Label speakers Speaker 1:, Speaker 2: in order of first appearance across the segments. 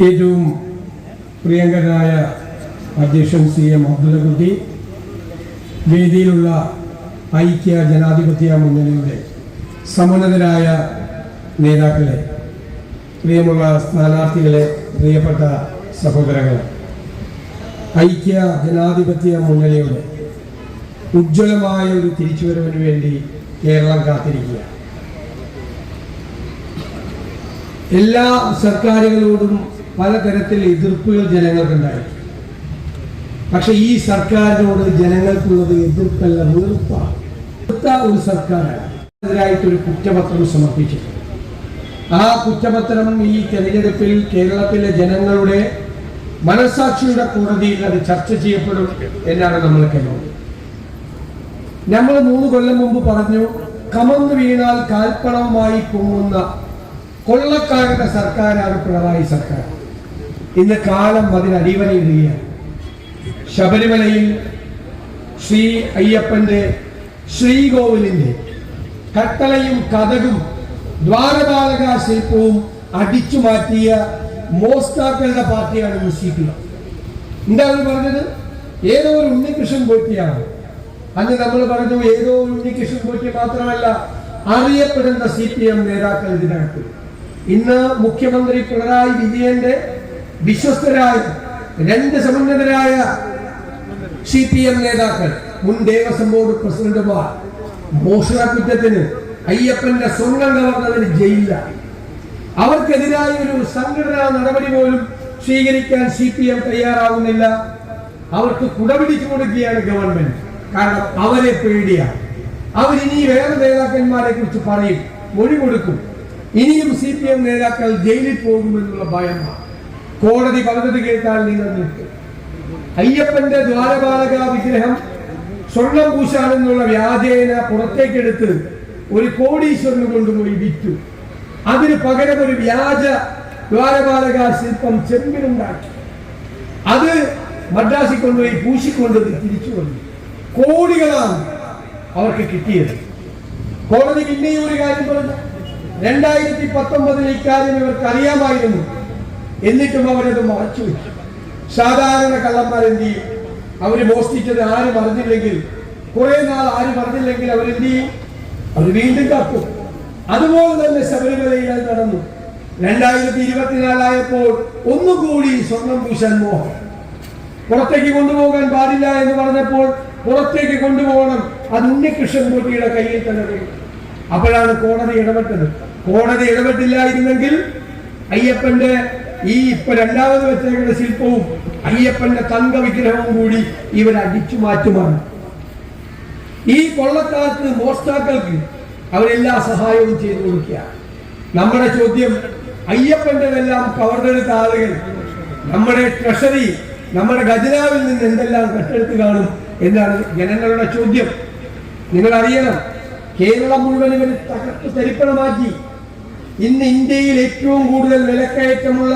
Speaker 1: ഏറ്റവും പ്രിയങ്കരനായ അധ്യക്ഷൻ സി എം അബ്ദുള്ളക്കുട്ടി വേദിയിലുള്ള ഐക്യ ജനാധിപത്യ മുന്നണിയുടെ സമുന്നതരായ നേതാക്കളെ പ്രിയമുള്ള സ്ഥാനാർത്ഥികളെ പ്രിയപ്പെട്ട സഹോദരങ്ങളെ ഐക്യ ജനാധിപത്യ മുന്നണിയുടെ ഉജ്ജ്വലമായ ഒരു തിരിച്ചുവരവിന് വേണ്ടി കേരളം കാത്തിരിക്കുക എല്ലാ സർക്കാരുകളോടും പലതരത്തിൽ എതിർപ്പുകൾ ജനങ്ങൾക്കുണ്ടായി പക്ഷെ ഈ സർക്കാരിനോട് ജനങ്ങൾക്കുള്ളത് എതിർപ്പല്ല വെറുപ്പാണ്. ഒരു സർക്കാരാണ്. അതിനായിട്ടൊരു കുറ്റപത്രം സമർപ്പിച്ചിട്ടുണ്ട്. ആ കുറ്റപത്രം ഈ തെരഞ്ഞെടുപ്പിൽ കേരളത്തിലെ ജനങ്ങളുടെ മനസാക്ഷിയുടെ കോടതിയിൽ അത് ചർച്ച ചെയ്യപ്പെടും എന്നാണ് നമ്മൾ കരുതുന്നത്. നമ്മൾ മൂന്ന് കൊല്ലം മുമ്പ് പറഞ്ഞു കമന്ന് വീണാൽ കാൽപ്പണവുമായി പൊങ്ങുന്ന കൊള്ളക്കാരുടെ സർക്കാരാണ് പിണറായി സർക്കാർ. ഇന്ന് കാലം അതിന് അടിവരയിടുകയാണ്. ശബരിമലയിൽ ശ്രീ അയ്യപ്പന്റെ ശ്രീകോവിലിന്റെ കട്ടളയും കഥകും ദ്വാരപാലക ശില്പവും അടിച്ചു മാറ്റിയ മോസ്താക്കളുടെ പാർട്ടിയാണ് മുസ്ലിം എന്താ പറഞ്ഞത്? ഏതോ ഒരു ഉണ്ണികൃഷ്ണൻ പോറ്റിയാണ്. അന്ന് നമ്മൾ പറഞ്ഞു ഏതോ ഒരു ഉണ്ണികൃഷ്ണൻ പോറ്റി മാത്രമല്ല അറിയപ്പെടുന്ന സി പി എം നേതാക്കൾ ഇതിനകത്ത്. ഇന്ന് മുഖ്യമന്ത്രി പിണറായി വിജയന്റെ വിശ്വസ്തരായ രണ്ട് സമന്വിതരായ സി പി എം നേതാക്കൾ മുൻ ദേവസ്വം ബോർഡ് പ്രസിഡന്റുമാർ. മോഷണ കുറ്റത്തിന് അയ്യപ്പന്റെ സ്വർണം കവർന്നതിന് ജയിലിലാണ് അവർക്കെതിരായ ഒരു സംഘടനാ നടപടി പോലും സ്വീകരിക്കാൻ സി പി എം തയ്യാറാവുന്നില്ല. അവർക്ക് കുടപിടിച്ചു കൊടുക്കുകയാണ് ഗവൺമെന്റ്. കാരണം അവരെ പേടിയാണ്. അവരിനി വേറെ നേതാക്കന്മാരെ കുറിച്ച് പറയും മൊഴി കൊടുക്കും. ഇനിയും സി പി എം നേതാക്കൾ ജയിലിൽ പോകുമെന്നുള്ള ഭയമാണ്. കോടതി പറഞ്ഞത് കേട്ടാൽ നിങ്ങൾ നിൽക്കും. അയ്യപ്പന്റെ ദ്വാരപാലക വിഗ്രഹം സ്വർണം പൂശാനെന്നുള്ള വ്യാജേന പുറത്തേക്കെടുത്ത് ഒരു കോടീശ്വരന് കൊണ്ടുപോയി വിറ്റു. അതിന് പകരം ഒരു വ്യാജ ദ്വാരപാലക ശില്പം ചെമ്പിലുണ്ടാക്കി അത് മദ്രാസിൽ കൊണ്ടുപോയി പൂശിക്കൊണ്ട് തിരിച്ചു വന്നു കോടികളാണ് അവർക്ക് കിട്ടിയത്. കോടതി പിന്നെയും ഒരു കാര്യം പറഞ്ഞു. രണ്ടായിരത്തി പത്തൊമ്പതിൽ ഇക്കാര്യം ഇവർക്ക് അറിയാമായിരുന്നു എന്നിട്ടും അവരത് മറച്ചു വെച്ചു. സാധാരണ കള്ളന്മാർ എന്ത് ചെയ്യും അവർ മോഷ്ടിച്ചത് ആരും അറിഞ്ഞില്ലെങ്കിൽ കുറെ നാൾ ആരും അറിഞ്ഞില്ലെങ്കിൽ അവരെന്ത് ചെയ്യും അവർ വീണ്ടും കാക്കും. അതുപോലെ തന്നെ ശബരിമലയിൽ അത് നടന്നു. രണ്ടായിരത്തി ഇരുപത്തിനാലായപ്പോൾ ഒന്നുകൂടി സ്വർണം പൂശാൻ മോഹം. പുറത്തേക്ക് കൊണ്ടുപോകാൻ പാടില്ല എന്ന് പറഞ്ഞപ്പോൾ പുറത്തേക്ക് കൊണ്ടുപോകണം. അത് ഉണ്ണികൃഷ്ണൻ കയ്യിൽ തന്നെ കൊടുത്തു. അപ്പോഴാണ് കോടതി ഇടപെട്ടത്. കോടതി ഇടപെട്ടില്ലായിരുന്നെങ്കിൽ അയ്യപ്പന്റെ ഈ ഇപ്പൊ രണ്ടാമത് വെച്ചേക്കുന്ന ശില്പവും അയ്യപ്പന്റെ തങ്ക വിഗ്രഹവും കൂടി ഇവർ അടിച്ചു മാറ്റുമാണ്. ഈ കൊള്ളക്കാർക്ക് മോഷ്ടാക്കൾക്ക് അവരെല്ലാ സഹായവും ചെയ്തു കൊടുക്കുക നമ്മുടെ ചോദ്യം അയ്യപ്പന്റെ എല്ലാം കവർന്നെടുത്ത ആളുകൾ നമ്മുടെ ട്രഷറി നമ്മുടെ ഖജനാവിൽ നിന്ന് എന്തെല്ലാം കട്ടെടുത്ത് കാണും എന്നാണ് ജനങ്ങളുടെ ചോദ്യം. നിങ്ങൾ അറിയണം കേരളം മുഴുവൻ ഇവർ തകർത്ത് തരിപ്പണമാക്കി ഇന്ന് ഇന്ത്യയിൽ ഏറ്റവും കൂടുതൽ വിലക്കയറ്റമുള്ള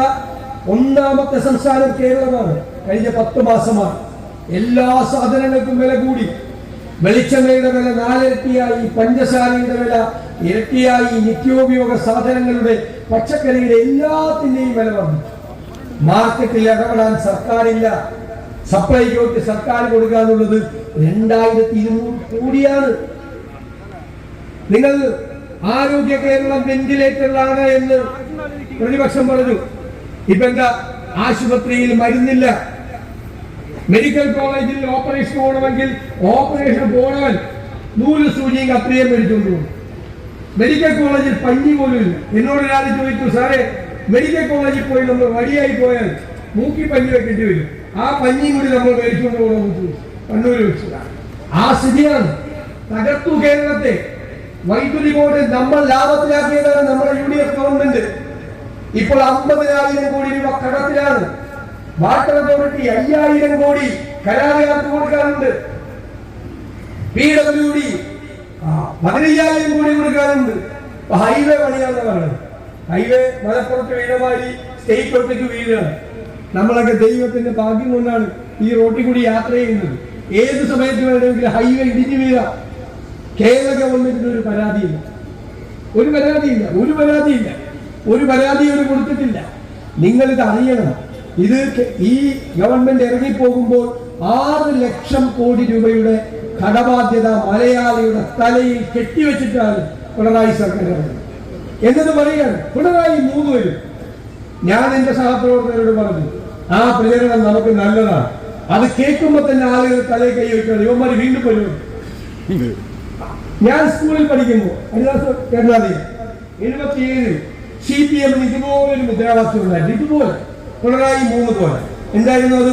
Speaker 1: ഒന്നാമത്തെ സംസ്ഥാനം കേരളമാണ്. കഴിഞ്ഞ പത്ത് മാസമാണ് എല്ലാ സാധനങ്ങൾക്കും വില കൂടി. വെളിച്ചെണ്ണയുടെ വില നാലിരട്ടിയായി പഞ്ചസാരയുടെ വില ഇരട്ടിയായി നിത്യോപയോഗ സാധനങ്ങളുടെ പച്ചക്കറിയുടെ എല്ലാത്തിന്റെയും വില വന്നു. മാർക്കറ്റിൽ ഇടപെടാൻ സർക്കാരില്ല. സപ്ലൈകോക്ക് സർക്കാർ കൊടുക്കാനുള്ളത് രണ്ടായിരത്തി ഇരുന്നൂറ് കോടിയാണ്. നിങ്ങൾ ആരോഗ്യ കേരളം വെന്റിലേറ്ററിലാണ് എന്ന് പ്രതിപക്ഷം പറഞ്ഞു. ഇപ്പൊ എന്താ? ആശുപത്രിയിൽ മരുന്നില്ല. മെഡിക്കൽ കോളേജിൽ ഓപ്പറേഷൻ പോകണമെങ്കിൽ ഓപ്പറേഷൻ പോകണവൻ നൂൽ സൂചിയും കത്രിയും മേടിച്ചുകൊണ്ട് പോകും. മെഡിക്കൽ കോളേജിൽ പഞ്ഞി പോലും ഇല്ല. എന്നോട് ഒരാൾ ചോദിച്ചു സാറേ മെഡിക്കൽ കോളേജിൽ പോയി നമ്മൾ വടിയായി പോയാൽ മൂക്കി പഞ്ഞി വെക്കേണ്ടി വരും. ആ പഞ്ഞി കൂടി നമ്മൾ മേടിച്ചുകൊണ്ട് പോകണം കണ്ണൂർ ആ സ്ഥിതിയാണ്. തകർത്തു കേരളത്തെ. വൈദ്യുതി ബോർഡ് നമ്മൾ ലാഭത്തിലാക്കിയതാണ് നമ്മുടെ യു ഡി എഫ് ഗവൺമെന്റ്. ഇപ്പോൾ അമ്പതിനായിരം കോടി രൂപ കടത്തിലാണ്. വാട്ടർ അതോറിറ്റി അയ്യായിരം കോടി കരാറുകാർക്ക് കൊടുക്കാറുണ്ട് പി ഡബ്ല്യു ഡി പതിനയ്യായിരം കോടി കൊടുക്കാറുണ്ട് ഹൈവേ പണിയാണെന്ന് പറയുന്നത് ഹൈവേ മലപ്പുറത്ത് വീണമാതിരി സ്റ്റേറ്റ് ഒറ്റയ്ക്ക് വീഴുകയാണ്. നമ്മളൊക്കെ ദൈവത്തിന്റെ ഭാഗ്യം കൊണ്ടാണ് ഈ റോട്ടിൽ കൂടി യാത്ര ചെയ്യുന്നത്. ഏത് സമയത്ത് വേണമെങ്കിലും ഹൈവേ ഇടിഞ്ഞു വീഴാം. കേരള ഗവൺമെന്റിന് ഒരു പരാതിയില്ല. ഒരു പരാതിയില്ല ഒരു പരാതിയില്ല. ഒരു പരാതി കൊടുത്തിട്ടില്ല. നിങ്ങൾ ഇത് അറിയണം. ഇത് ഈ ഗവൺമെന്റ് ഇറങ്ങിപ്പോകുമ്പോൾ ആറ് ലക്ഷം കോടി രൂപയുടെ കടബാധ്യത മലയാളിയുടെ തലയിൽ കെട്ടിവെച്ചിട്ടാണ് പിണറായി സർക്കാർ. എന്നത് പറയുകയാണ്. പിണറായി മൂന്ന് വരും ഞാൻ എന്റെ സഹപ്രവർത്തകരോട് പറഞ്ഞു ആ പ്രചരണം നമുക്ക് നല്ലതാണ്. അത് കേൾക്കുമ്പോൾ തന്നെ ആളുകൾ തലയിൽ കൈ വയ്ക്കണം യുവന്മാർ വീണ്ടും വരും ഞാൻ സ്കൂളിൽ പഠിക്കുമ്പോൾ ഹരിദാസ് കേരളാതി. എഴുപത്തിയേഴിൽ സി പി എമ്മിന് ഇതുപോലെ ഒരു മുദ്രാവാക്യം ഉണ്ടായിരുന്നു ഇതുപോലെ. പിണറായി മൂന്ന് പോലെ. എന്തായിരുന്നു അത്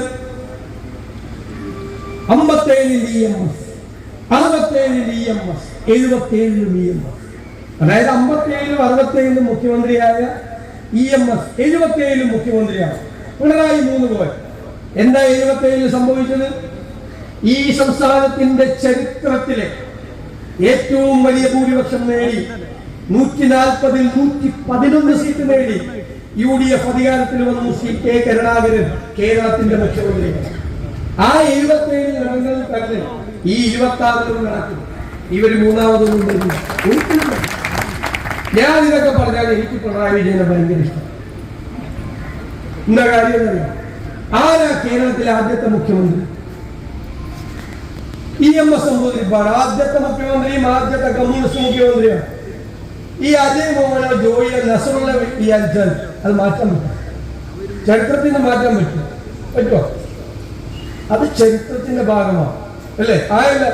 Speaker 1: അമ്പത്തേഴിൽ ഇ എം എസ് അറുപത്തേഴിൽ ഇ എം എസ് എഴുപത്തേഴിലും ഇ എം എസ് അതായത് അമ്പത്തേഴിലും അറുപത്തേഴിലും മുഖ്യമന്ത്രിയായ ഇ എം എസ് എഴുപത്തേഴിലും മുഖ്യമന്ത്രിയാണ്. പിണറായി മൂന്ന് പോലെ. എന്താ എഴുപത്തേഴിൽ സംഭവിച്ചത്? ഈ സംസ്ഥാനത്തിന്റെ ചരിത്രത്തിലെ ഏറ്റവും വലിയ ഭൂരിപക്ഷം നേടി നൂറ്റി നാൽപ്പതിൽ നൂറ്റി പതിനൊന്ന് സീറ്റ് നേടി. യു ഡി എഫ് അധികാരത്തിൽ വന്നു സി കെ കരുണാകരൻ കേരളത്തിന്റെ മുഖ്യമന്ത്രി. ആ എഴുപത്തി ഏഴ് ജനങ്ങൾ തന്നെ ഈ ഇരുപത്തി ആറിലും നടക്കും ഇവർ മൂന്നാമതൊന്നും. ഞാൻ ഇതൊക്കെ പറഞ്ഞാൽ എനിക്ക് പിണറായി വിജയനെ ഭയങ്കര ഇഷ്ടം. എന്താ കാര്യം ആരാ കേരളത്തിലെ ആദ്യത്തെ മുഖ്യമന്ത്രി? ഇ എം എസ് നമ്പൂതിരിപ്പാട് ആദ്യത്തെ മുഖ്യമന്ത്രിയും ആദ്യത്തെ കമ്മ്യൂണിസ്റ്റ് മുഖ്യമന്ത്രിയാണ് ഈ അജയ് മോഹനോ ജോയിയോ നസറുള്ള വിചാരിച്ചാൽ അത് മാറ്റാൻ പറ്റും. ചരിത്രത്തിന് മാറ്റാൻ പറ്റും. പറ്റുമോ അത് ചരിത്രത്തിന്റെ ഭാഗമാണ്. അല്ലേ? ആയല്ല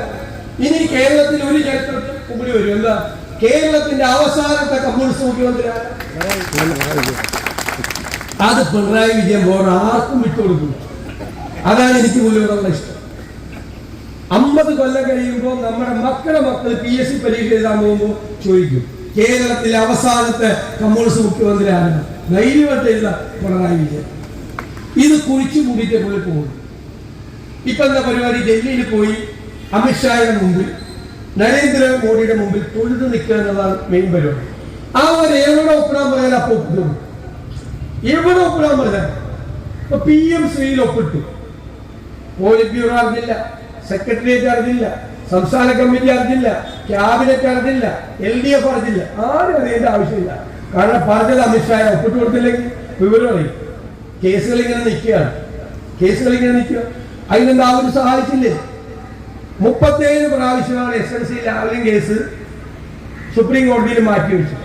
Speaker 1: ഇനി കേരളത്തിൽ ഒരു ചരിത്രത്തിൽ കൂടി വരും. എന്താ? കേരളത്തിന്റെ അവസാനത്തെ കമ്മ്യൂണിസ്റ്റ് മുഖ്യമന്ത്രി അത് പിണറായി വിജയൻ വേറെ ആർക്കും വിട്ടുകൊടുക്കില്ല. അതാണ് എനിക്ക് മുന്നോട്ടുള്ള ഇഷ്ടം. അമ്പത് കൊല്ലം കഴിയുമ്പോൾ നമ്മുടെ മക്കളെ മക്കൾ പി എസ് സി പരീക്ഷ എഴുതാൻ പോകുമ്പോൾ ചോദിക്കും കേരളത്തിലെ അവസാനത്തെ കമ്മ്യൂണിസ്റ്റ് മുഖ്യമന്ത്രി ആരാണ് ധൈര്യമായിട്ട് എഴുതാം പിണറായി വിജയൻ. ഇത് കുഴിച്ചു മൂടിയിട്ട് പോയി പോകുന്നു ഇപ്പൊ എന്താ പരിപാടി? ഡൽഹിയിൽ പോയി അമിത്ഷായുടെ മുമ്പിൽ നരേന്ദ്രമോദിയുടെ മുമ്പിൽ തൊഴുതു നിൽക്കുക എന്നതാണ് മെയിൻ പരിപാടി. ആ ഒരു എവിടെ ഒപ്പിടാൻ പറയാൻ അപ്പൊ ഒപ്പിടും? എവിടെ ഒപ്പിടാൻ പറയാൻ ഇപ്പൊ പി എം ശ്രീയിൽ ഒപ്പിട്ടു. പോളിറ്റ് ബ്യൂറോ അറിഞ്ഞില്ല. സെക്രട്ടേറിയറ്റ് അറിഞ്ഞില്ല സംസ്ഥാന കമ്മിറ്റി അറിഞ്ഞില്ല ക്യാബിനറ്റ് അറിഞ്ഞില്ല എൽ ഡി എഫ് അറിഞ്ഞില്ല ആരും അറിയേണ്ട ആവശ്യമില്ല. കാരണം പറഞ്ഞത് അമിത്ഷായ ഒപ്പിട്ട് കൊടുത്തില്ലെങ്കിൽ വിവരം അറിയും. കേസുകൾ ഇങ്ങനെ നിൽക്കുകയാണ്. കേസുകൾ ഇങ്ങനെ നിൽക്കുക. അതിനെന്താ അവർ സഹായിച്ചില്ലേ? മുപ്പത്തേഴ് പ്രാവശ്യമാണ് S L C Lavalin case supreme കോടതിയിൽ മാറ്റി വെച്ചു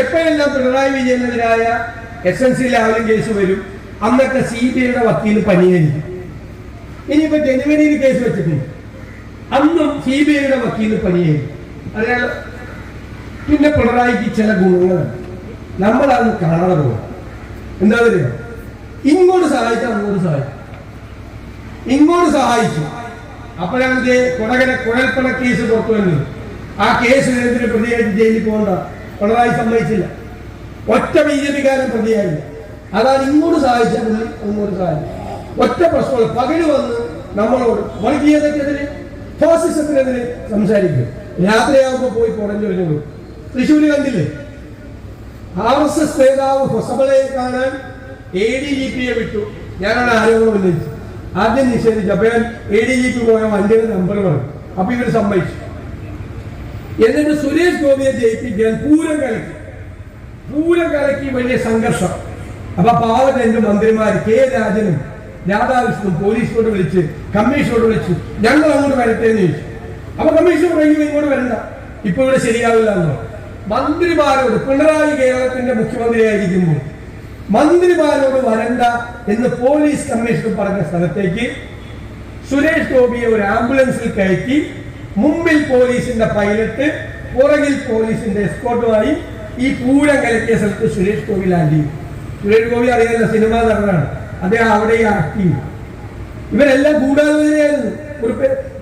Speaker 1: എപ്പോഴെല്ലാം Pinarayi വിജയനെതിരായ S L C Lavalin case വരും? അന്നൊക്കെ സി ബി ഐയുടെ വക്കീൽ പനിയായിരിക്കും. ഇനിയിപ്പോ ജനുവരിയിൽ കേസ് വെച്ചിട്ടുണ്ട്. അന്നും സി വക്കീൽ പണിയേ അറിയാലോ പിന്നെ പിണറായിക്ക് ചില ഗുണങ്ങളുണ്ട് നമ്മളത് കാണാതെ പോകും എന്താ പറയുക ഇങ്ങോട്ട് സഹായിച്ചാൽ അങ്ങോട്ട് സഹായിക്കും. ഇങ്ങോട്ട് സഹായിച്ചു അപ്പോഴാണ് കുടകര കുഴൽപ്പണ കേസ് പുറത്തു വന്നത് ആ കേസ് കേസിനെതിരെ പ്രതിയായിട്ട് ജയിലിൽ പോകണ്ട? പിണറായി സമ്മതിച്ചില്ല. ഒറ്റ ബി ജെ പിക്കാരൻ പ്രതിയായില്ല. അതാണ് ഇങ്ങോട്ട് സഹായിച്ച പുള്ളി അങ്ങോട്ട് സഹായിച്ചു ഒറ്റ പ്രശ്നങ്ങൾ പകൽ വന്ന് നമ്മളോട് വർഗീയതയ്ക്കെതിരെ ഫാസിസത്തിനെതിരെ സംസാരിക്കും. രാത്രിയാകുമ്പോൾ പോയി കുടഞ്ഞൊഴിഞ്ഞു തൃശ്ശൂര് കണ്ടില്ലേ? ആർ എസ് എസ് നേതാവ് ഹൊസബളയെ കാണാൻ എ ഡി ജി പിയെ വിട്ടു. ഞാനാണ് ആരോപണം ഉന്നയിച്ചത്. ആദ്യം നിഷേധിച്ചു. അപ്പൊ ഞാൻ എ ഡി ജി പി പോയ വണ്ടിയുടെ നമ്പർ പറഞ്ഞു അപ്പൊ ഇവർ സമ്മതിച്ചു. എന്നിട്ട് സുരേഷ് ഗോപിയെ ജയിപ്പിക്കാൻ പൂരം കലക്കി. പൂരം കലക്കി വലിയ സംഘർഷം. അപ്പൊ പാവം രണ്ട് മന്ത്രിമാർ കെ രാജനും രാധാകൃഷ്ണനും പോലീസിനോട് വിളിച്ച് കമ്മീഷനോട് വിളിച്ചു ഞങ്ങൾ അങ്ങോട്ട് വരട്ടെ എന്ന് ചോദിച്ചു. അപ്പൊ കമ്മീഷൻ പറഞ്ഞു ഇങ്ങോട്ട് വരണ്ട. ഇപ്പൊ ഇവിടെ ശരിയാവില്ല എന്നോ മന്ത്രിമാരോട് പിണറായി കേരളത്തിന്റെ മുഖ്യമന്ത്രിയായിരിക്കുമ്പോൾ മന്ത്രിമാരോട് വരണ്ട എന്ന് പോലീസ് കമ്മീഷൻ പറഞ്ഞ സ്ഥലത്തേക്ക് സുരേഷ് ഗോപിയെ ഒരു ആംബുലൻസിൽ കയറ്റി മുമ്പിൽ പോലീസിന്റെ പൈലറ്റ് പുറകിൽ പോലീസിന്റെ എസ്കോട്ടുമായി ഈ പൂരം കലക്കിയ സ്ഥലത്ത് സുരേഷ് ഗോപി ലാൻഡ് ചെയ്തു. സുരേഷ് ഗോപി അറിയുന്ന സിനിമ നടനാണ്. അദ്ദേഹം അവിടെ ചെയ്തു ഇവരെല്ലാം ഗൂഢാലോചനയായിരുന്നു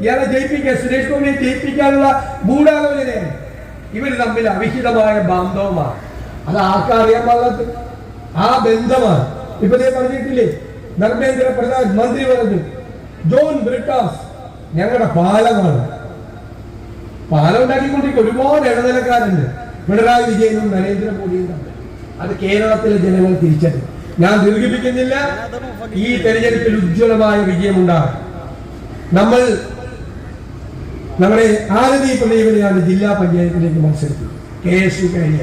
Speaker 1: ഇയാളെ ജയിപ്പിക്കാൻ സുരേഷ് ഗോപിയെ ജയിപ്പിക്കാനുള്ള ഗൂഢാലോചനയാണ് ഇവർ തമ്മിൽ അവിഹിതമായ ബാന്ധവമാണ്. അത് ആർക്കും അറിയാൻ പാടാത്ത ആ ബന്ധമാണ്. ഇപ്പൊ പറഞ്ഞിട്ടില്ലേ ധർമ്മേന്ദ്ര പ്രധാൻ മന്ത്രി പറഞ്ഞു ജോൺ ബ്രിട്ടാസ് ഞങ്ങളുടെ പാലമാണ്. പാലം ഉണ്ടാക്കിക്കൊണ്ടിരിക്കും ഒരുപാട് ഇടനിലക്കാരുണ്ട്. പിണറായി വിജയനും നരേന്ദ്രമോദിയും തമ്മിൽ. അത് കേരളത്തിലെ ജനങ്ങൾ തിരിച്ചറിയും ഞാൻ ദീർഘിപ്പിക്കുന്നില്ല. ഈ തെരഞ്ഞെടുപ്പിൽ ഉജ്ജ്വലമായ വിജയമുണ്ടാകും നമ്മൾ നമ്മുടെ ആരതി പ്രദീപനെയാണ് ജില്ലാ പഞ്ചായത്തിലേക്ക് മത്സരിച്ചത് കെ എസ് യു കഴിഞ്ഞ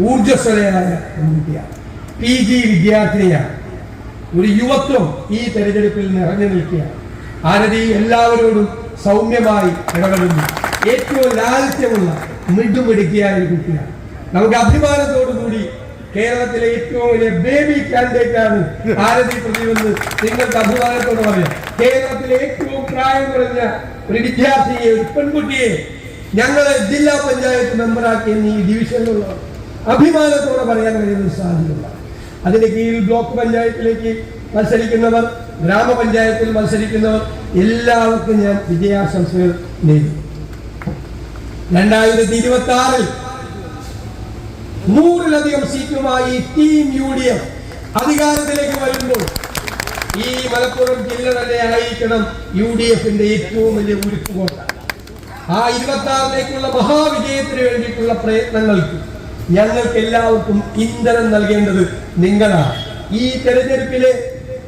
Speaker 1: ഊർജസ്വലയായ പി ജി വിദ്യാർത്ഥിനിയാണ്. ഒരു യുവത്വം ഈ തെരഞ്ഞെടുപ്പിൽ നിറഞ്ഞു നിൽക്കുകയാണ്. ആരതി എല്ലാവരോടും സൗമ്യമായി ഇടപെടുന്നു. ഏറ്റവും ലാളിത്യമുള്ള മിടുമിടുക്കിയായ കുട്ടിയാണ്. നമുക്ക് അഭിമാനത്തോടു കൂടി കേരളത്തിലെ ഏറ്റവും വലിയ ബേബി കാൻഡിഡേറ്റ് ആണ് ഭാരതി ആരതി പ്രതിവെന്ന് നിങ്ങൾക്ക് അഭിമാനത്തോട് പറയാം. കേരളത്തിലെ ഏറ്റവും പ്രായം കുറഞ്ഞ ഒരു വിദ്യാർത്ഥിയെ ഒരു പെൺകുട്ടിയെ ഞങ്ങളെ ജില്ലാ പഞ്ചായത്ത് മെമ്പറാക്കി ഈ ഡിവിഷനിലുള്ള അഭിമാനത്തോടെ പറയാൻ കഴിയുന്ന ഒരു അതിന് കീഴിൽ ബ്ലോക്ക് പഞ്ചായത്തിലേക്ക് മത്സരിക്കുന്നവർ ഗ്രാമപഞ്ചായത്തിൽ മത്സരിക്കുന്നവർ എല്ലാവർക്കും ഞാൻ വിജയാശംസകൾ നേടി രണ്ടായിരത്തി ഇരുപത്തി ആറിൽ നൂറിലധികം സീറ്റുമായി ടീം യു ഡി എഫ് അധികാരത്തിലേക്ക് വരുമ്പോൾ ഈ മലപ്പുറം ജില്ല തന്നെ അറിയിക്കണം യു ഡി എഫിന്റെ ഏറ്റവും വലിയ ഉരുക്കുകൊണ്ട് ആ ഇരുപത്തി ആറിലേക്കുള്ള മഹാവിജയത്തിന് വേണ്ടിയിട്ടുള്ള പ്രയത്നങ്ങൾക്ക് ഞങ്ങൾക്ക് എല്ലാവർക്കും ഇന്ധനം നൽകേണ്ടത് നിങ്ങളാണ്. ഈ തെരഞ്ഞെടുപ്പിലെ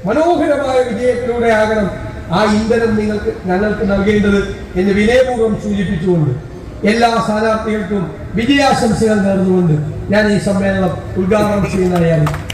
Speaker 1: മനോഹരമായ വിജയത്തിലൂടെ ആകണം ആ ഇന്ധനം നിങ്ങൾക്ക് ഞങ്ങൾക്ക് നൽകേണ്ടത് എന്ന് വിനയപൂർവം സൂചിപ്പിച്ചുകൊണ്ട് എല്ലാ സ്ഥാനാർത്ഥികൾക്കും വിജയാശംസകൾ നേർന്നുകൊണ്ട് ഞാൻ ഈ സമ്മേളനം ഉദ്ഘാടനം ചെയ്യുന്നതായി